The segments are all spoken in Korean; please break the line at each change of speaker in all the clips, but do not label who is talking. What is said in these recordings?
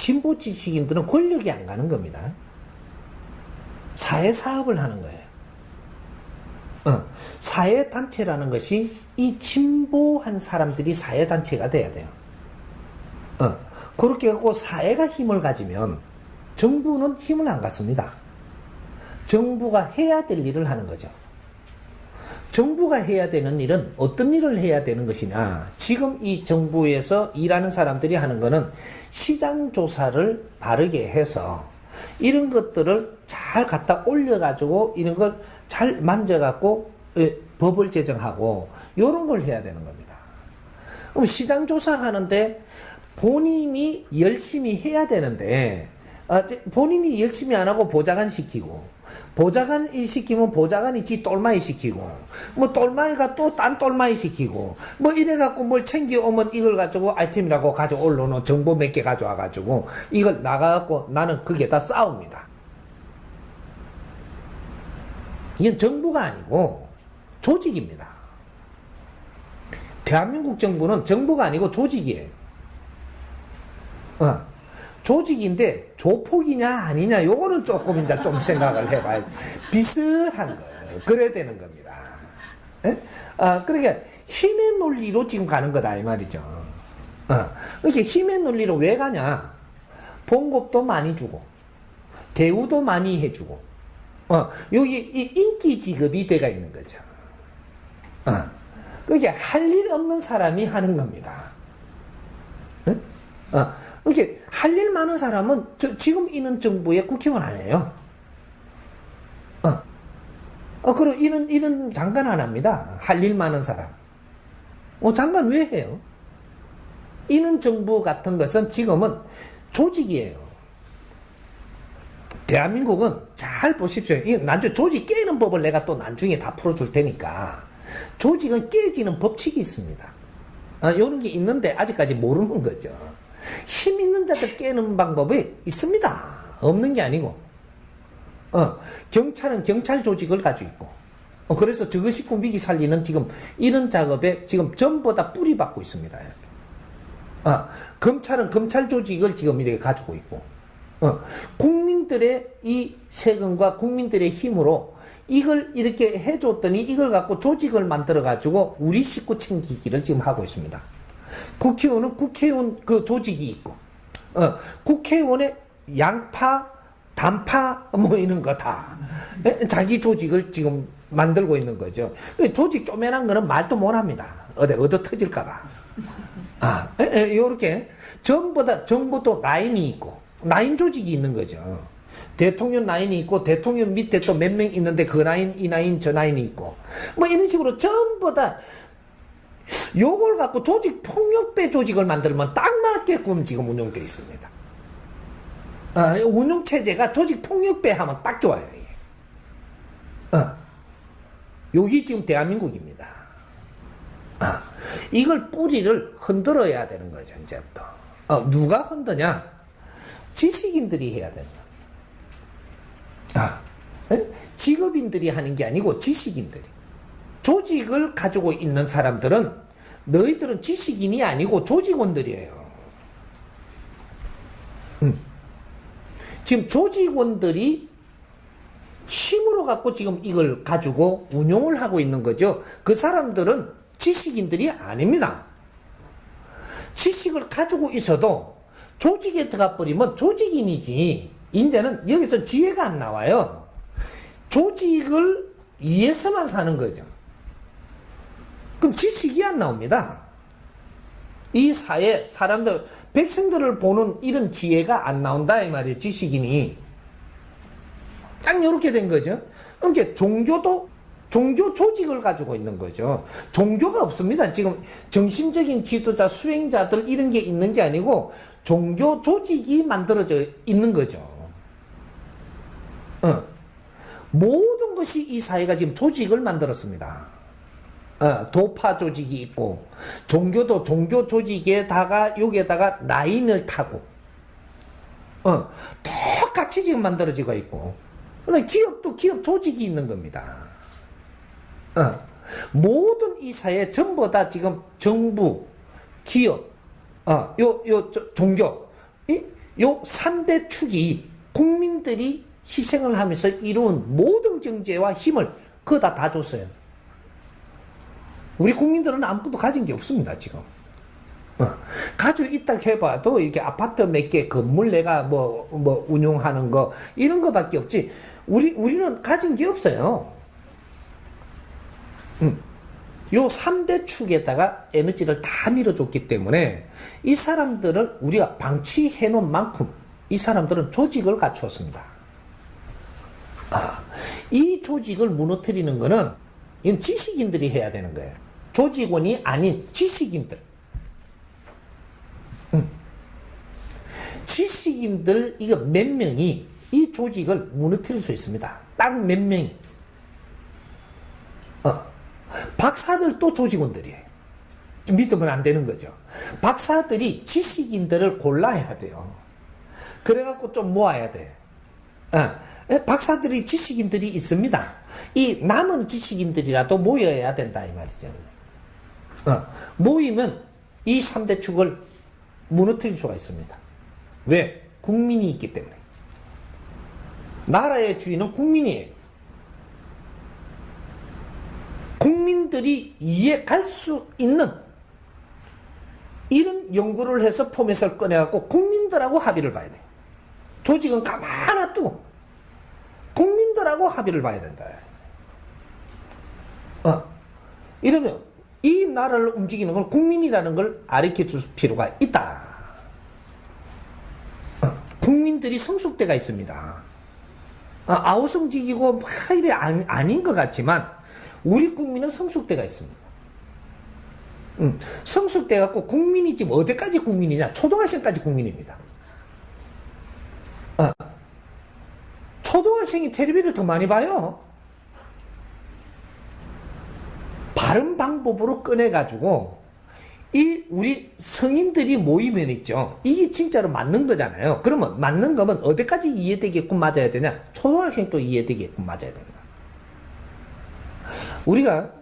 진보 지식인들은 권력이 안 가는 겁니다. 사회 사업을 하는 거예요. 어, 사회 단체라는 것이 이 진보한 사람들이 사회 단체가 돼야 돼요. 어, 그렇게 하고 사회가 힘을 가지면 정부는 힘을 안 갖습니다. 정부가 해야 될 일을 하는 거죠. 정부가 해야 되는 일은 어떤 일을 해야 되는 것이냐. 지금 이 정부에서 일하는 사람들이 하는 것은 시장 조사를 바르게 해서 이런 것들을 잘 갖다 올려가지고 이런 걸 잘 만져갖고 예, 법을 제정하고 이런 걸 해야 되는 겁니다. 그럼 시장 조사하는데 본인이 열심히 해야 되는데 아, 본인이 열심히 안 하고 보좌관 시키고 보좌관이 시키면 보좌관이 지 똘마이 시키고 뭐 똘마이가 또 딴 똘마이 시키고 뭐 이래갖고 뭘 챙겨오면 이걸 가지고 아이템이라고 가져올려놓은 정보 몇 개 가져와가지고 이걸 나가갖고 나는 그게 다 싸웁니다. 이건 정부가 아니고 조직입니다. 대한민국 정부는 정부가 아니고 조직이에요. 어. 조직인데 조폭이냐 아니냐 요거는 조금 이제 좀 생각을 해봐야 비슷한 거예요. 그래야 되는 겁니다. 에? 아, 그러니까 힘의 논리로 지금 가는 거다 이 말이죠. 어. 이렇게 힘의 논리로 왜 가냐? 봉급도 많이 주고 대우도 많이 해주고 어, 여기 이 인기 지급이 돼가 있는 거죠. 어. 그게 할일 없는 사람이 하는 겁니다. 어? 어. 이게 할 일 많은 사람은 저, 지금 있는 정부의 국회의원 아니에요. 어. 어, 그럼 이런, 이런 장관 안 합니다. 할 일 많은 사람. 어, 장관 왜 해요? 이는 정부 같은 것은 지금은 조직이에요. 대한민국은 잘 보십시오. 이 나중에 조직 깨는 법을 내가 또 나중에 다 풀어줄 테니까. 조직은 깨지는 법칙이 있습니다. 아, 이런 게 있는데 아직까지 모르는 거죠. 힘 있는 자들 깨는 방법이 있습니다. 없는 게 아니고. 어, 경찰은 경찰 조직을 가지고 있고. 어, 그래서 저것이 꾸미기 살리는 지금 이런 작업에 지금 전부 다 뿌리 받고 있습니다. 이렇게. 어, 검찰은 검찰 조직을 지금 이렇게 가지고 있고. 어, 국민들의 이 세금과 국민들의 힘으로 이걸 이렇게 해줬더니 이걸 갖고 조직을 만들어가지고 우리 식구 챙기기를 지금 하고 있습니다. 국회의원은 국회의원 그 조직이 있고, 어, 국회의원의 양파, 단파, 뭐 이런 거 다. 자기 조직을 지금 만들고 있는 거죠. 그 조직 쪼매난 거는 말도 못 합니다. 어디, 얻어 터질까봐. 아, 요렇게 전부 다, 또 라인이 있고, 라인 조직이 있는 거죠. 대통령 라인이 있고, 대통령 밑에 또 몇 명 있는데 그 라인, 이 라인, 저 라인이 있고, 뭐 이런 식으로 전부 다 요걸 갖고 조직 폭력배 조직을 만들면 딱 맞게끔 지금 운영되어 있습니다. 아, 운영 체제가 조직 폭력배 하면 딱 좋아요. 어. 여기 지금 대한민국입니다. 아, 이걸 뿌리를 흔들어야 되는 거죠, 이제부터. 어, 누가 흔드냐? 지식인들이 해야 되는 겁니다. 아, 직업인들이 하는 게 아니고 지식인들이. 조직을 가지고 있는 사람들은 너희들은 지식인이 아니고 조직원들이에요. 음. 지금 조직원들이 힘으로 갖고 지금 이걸 가지고 운용을 하고 있는 거죠. 그 사람들은 지식인들이 아닙니다. 지식을 가지고 있어도 조직에 들어가 버리면 조직인이지. 이제는 여기서 지혜가 안 나와요. 조직을 위해서만 사는 거죠. 그럼 지식이 안 나옵니다. 이 사회 사람들 백성들을 보는 이런 지혜가 안 나온다 이 말이에요. 지식인이 딱 이렇게 된 거죠. 그러니까 종교도 종교 조직을 가지고 있는 거죠. 종교가 없습니다. 지금 정신적인 지도자, 수행자들 이런 게 있는 게 아니고 종교 조직이 만들어져 있는 거죠. 어. 모든 것이 이 사회가 지금 조직을 만들었습니다. 어, 도파 조직이 있고 종교도 종교 조직에다가 여기에다가 라인을 타고 어, 똑같이 지금 만들어지고 있고 기업도 기업 조직이 있는 겁니다. 어, 모든 이 사회 전부 다 지금 정부, 기업, 어, 요, 요, 저, 종교, 이 요 3대 축이 국민들이 희생을 하면서 이룬 모든 경제와 힘을 그거 다 줬어요. 우리 국민들은 아무것도 가진 게 없습니다, 지금. 어, 가지고 있다 해봐도 이렇게 아파트 몇 개 건물 내가 뭐, 뭐 운용하는 거 이런 거밖에 없지. 우리, 우리는 가진 게 없어요. 음. 요 3대 축에다가 에너지를 다 밀어줬기 때문에 이 사람들을 우리가 방치해 놓은 만큼 이 사람들은 조직을 갖추었습니다. 아, 이 조직을 무너뜨리는 거는 이건 지식인들이 해야 되는 거예요. 조직원이 아닌 지식인들. 음. 지식인들 이거 몇 명이 이 조직을 무너뜨릴 수 있습니다. 딱 몇 명이. 어. 박사들도 조직원들이에요. 믿으면 안 되는 거죠. 박사들이 지식인들을 골라야 돼요. 그래갖고 좀 모아야 돼. 어. 박사들이 지식인들이 있습니다. 이 남은 지식인들이라도 모여야 된다 이 말이죠. 어. 모이면 이 3대 축을 무너뜨릴 수가 있습니다. 왜? 국민이 있기 때문에. 나라의 주인은 국민이에요. 국민들이 이해 갈수 있는 이런 연구를 해서 포맷을 꺼내갖고 국민들하고 합의를 봐야 돼. 조직은 가만 놔두고 국민들하고 합의를 봐야 된다. 어. 이러면 이 나라를 움직이는 건 국민이라는 걸 아르켜 줄 필요가 있다. 어. 국민들이 성숙대가 있습니다. 어, 아우성직이고 막 이래 아니, 아닌 것 같지만 우리 국민은 성숙대가 있습니다. 음, 성숙대 갖고 국민이 지금 어디까지 국민이냐? 초등학생까지 국민입니다. 어, 초등학생이 텔레비를 더 많이 봐요. 바른 방법으로 꺼내가지고 이 우리 성인들이 모이면 있죠. 이게 진짜로 맞는 거잖아요. 그러면 맞는 거면 어디까지 이해되게끔 맞아야 되냐? 초등학생도 이해되게끔 맞아야 됩니다. 우리가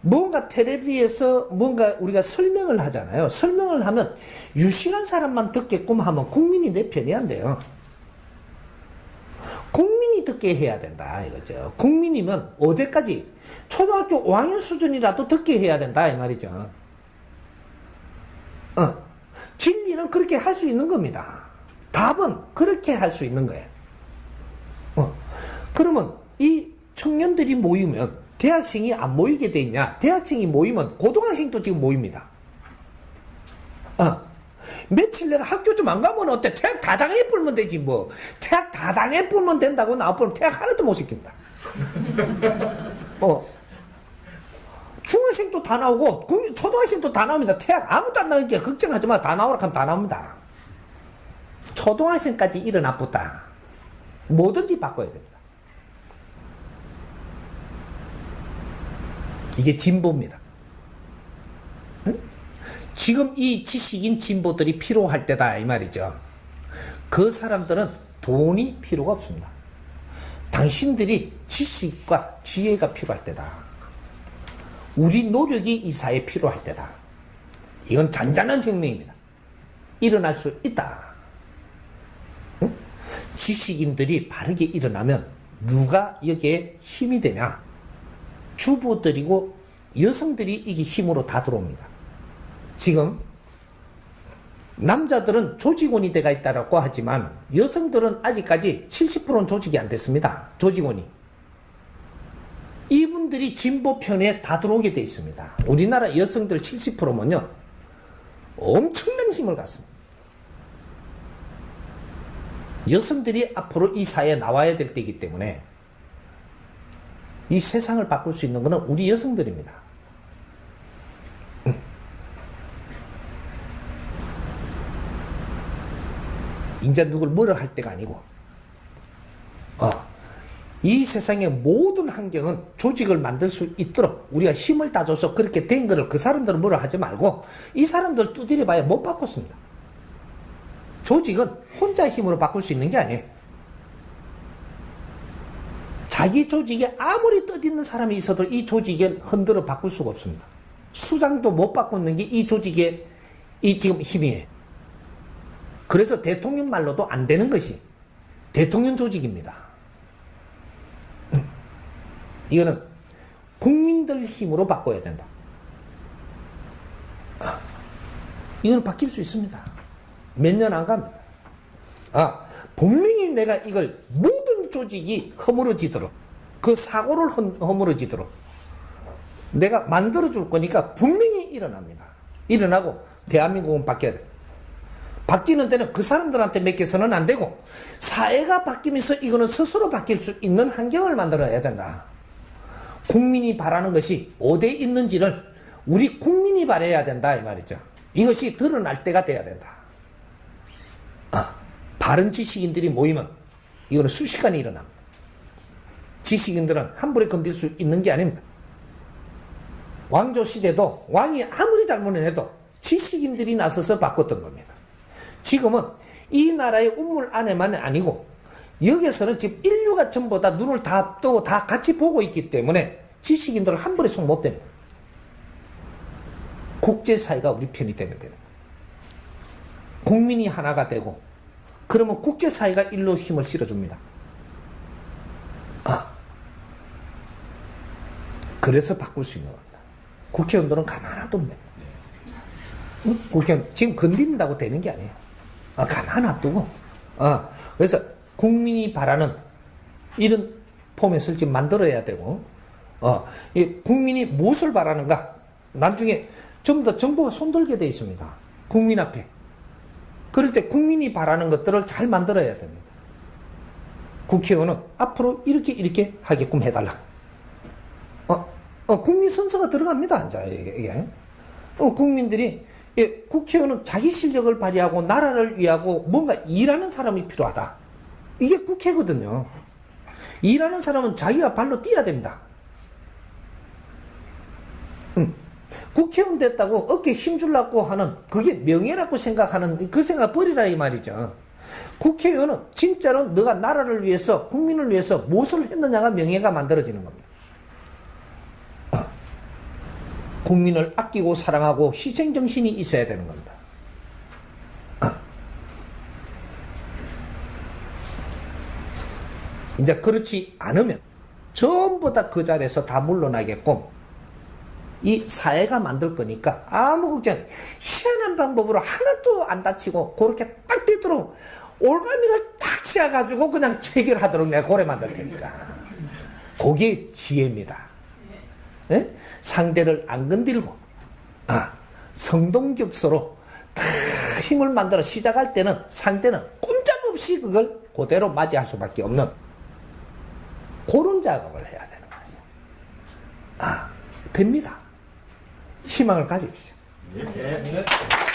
뭔가 텔레비에서 뭔가 우리가 설명을 하잖아요. 설명을 하면 유식한 사람만 듣게끔 하면 국민이 내 편이 안 돼요. 국민이 듣게 해야 된다 이거죠. 국민이면 어디까지 초등학교 5학년 수준이라도 듣게 해야 된다 이 말이죠. 어. 진리는 그렇게 할 수 있는 겁니다. 답은 그렇게 할 수 있는 거예요. 어. 그러면 이 청년들이 모이면 대학생이 안 모이게 돼 있냐? 대학생이 모이면 고등학생도 지금 모입니다. 어. 며칠 내가 학교 좀 안 가면 어때? 태학 다 당해 불면 되지 뭐. 태학 다 당해 불면 된다고 나와보면 태학 하나도 못 시킵니다. 어. 중학생도 다 나오고 초등학생도 다 나옵니다. 태학 아무도 안 나오니까 걱정하지 마. 다 나오라 하면 다 나옵니다. 초등학생까지 일어나쁘다. 뭐든지 바꿔야 됩니다. 이게 진보입니다. 응? 지금 이 지식인 진보들이 필요할 때다 이 말이죠. 그 사람들은 돈이 필요가 없습니다. 당신들이 지식과 지혜가 필요할 때다. 우리 노력이 이 사회에 필요할 때다. 이건 잔잔한 혁명입니다. 일어날 수 있다. 응? 지식인들이 바르게 일어나면 누가 여기에 힘이 되냐? 주부들이고 여성들이 이게 힘으로 다 들어옵니다. 지금 남자들은 조직원이 돼가 있다라고 하지만 여성들은 아직까지 70%는 조직이 안 됐습니다. 조직원이. 이분들이 진보 편에 다 들어오게 돼 있습니다. 우리나라 여성들 70%면요. 엄청난 힘을 갖습니다. 여성들이 앞으로 이 사회에 나와야 될 때이기 때문에 이 세상을 바꿀 수 있는 것은 우리 여성들입니다. 이제 누굴 뭐라 할 때가 아니고, 어, 이 세상의 모든 환경은 조직을 만들 수 있도록 우리가 힘을 다줘서 그렇게 된 거를 그 사람들은 뭐라 하지 말고, 이 사람들 두드려 봐야 못 바꿨습니다. 조직은 혼자 힘으로 바꿀 수 있는 게 아니에요. 자기 조직에 아무리 뜻있는 사람이 있어도 이 조직에 흔들어 바꿀 수가 없습니다. 수장도 못 바꾸는 게 이 조직의 이 지금 힘이에요. 그래서 대통령 말로도 안 되는 것이 대통령 조직입니다. 음. 이거는 국민들 힘으로 바꿔야 된다. 아, 이거는 바뀔 수 있습니다. 몇 년 안 갑니다. 아, 분명히 내가 이걸 모든 조직이 허물어지도록 그 사고를 허, 허물어지도록 내가 만들어 줄 거니까 분명히 일어납니다. 일어나고 대한민국은 바뀌어야 돼. 바뀌는 데는 그 사람들한테 맡겨서는 안 되고 사회가 바뀌면서 이거는 스스로 바뀔 수 있는 환경을 만들어야 된다. 국민이 바라는 것이 어디에 있는지를 우리 국민이 바라야 된다 이 말이죠. 이것이 드러날 때가 돼야 된다. 아, 바른 지식인들이 모이면 이거는 수시간에 일어납니다. 지식인들은 한 번에 건들 수 있는 게 아닙니다. 왕조 시대도 왕이 아무리 잘못을 해도 지식인들이 나서서 바꿨던 겁니다. 지금은 이 나라의 우물 안에만 아니고 여기서는 지금 인류가 전부 다 눈을 다 뜨고 다 같이 보고 있기 때문에 지식인들은 한 번에 속못 됩니다. 국제사회가 우리 편이 되면 되는 거예요. 국민이 하나가 되고 그러면 국제사회가 일로 힘을 실어줍니다. 아, 그래서 바꿀 수 있는 겁니다. 국회의원들은 가만 놔두면 됩니다. 응? 국회의원 지금 건드린다고 되는 게 아니에요. 아, 가만 놔두고 아, 그래서 국민이 바라는 이런 포맷을 지금 만들어야 되고 어, 이 국민이 무엇을 바라는가 나중에 전부 다 정부가 손들게 돼 있습니다. 국민 앞에. 그럴 때 국민이 바라는 것들을 잘 만들어야 됩니다. 국회의원은 앞으로 이렇게 이렇게 하게끔 해달라. 어, 어, 국민 선서가 들어갑니다. 이제 이게. 어, 국민들이 예, 국회의원은 자기 실력을 발휘하고 나라를 위하고 뭔가 일하는 사람이 필요하다. 이게 국회거든요. 일하는 사람은 자기가 발로 뛰어야 됩니다. 음. 국회의원 됐다고 어깨 힘주려고 하는 그게 명예라고 생각하는 그 생각 버리라 이 말이죠. 국회의원은 진짜로 너가 나라를 위해서 국민을 위해서 무엇을 했느냐가 명예가 만들어지는 겁니다. 어. 국민을 아끼고 사랑하고 희생정신이 있어야 되는 겁니다. 이제 그렇지 않으면 전부 다 그 자리에서 다 물러나게끔 이 사회가 만들 거니까 아무 걱정 희한한 방법으로 하나도 안 다치고 그렇게 딱 되도록 올가미를 딱 씌워가지고 그냥 체결하도록 내가 고래 만들 테니까 그게 지혜입니다 예? 상대를 안 건들고 아, 성동격서로 다 힘을 만들어 시작할 때는 상대는 꼼짝없이 그걸 그대로 맞이할 수밖에 없는 그런 작업을 해야 되는 거죠 아 됩니다 희망을 가집시오.
예.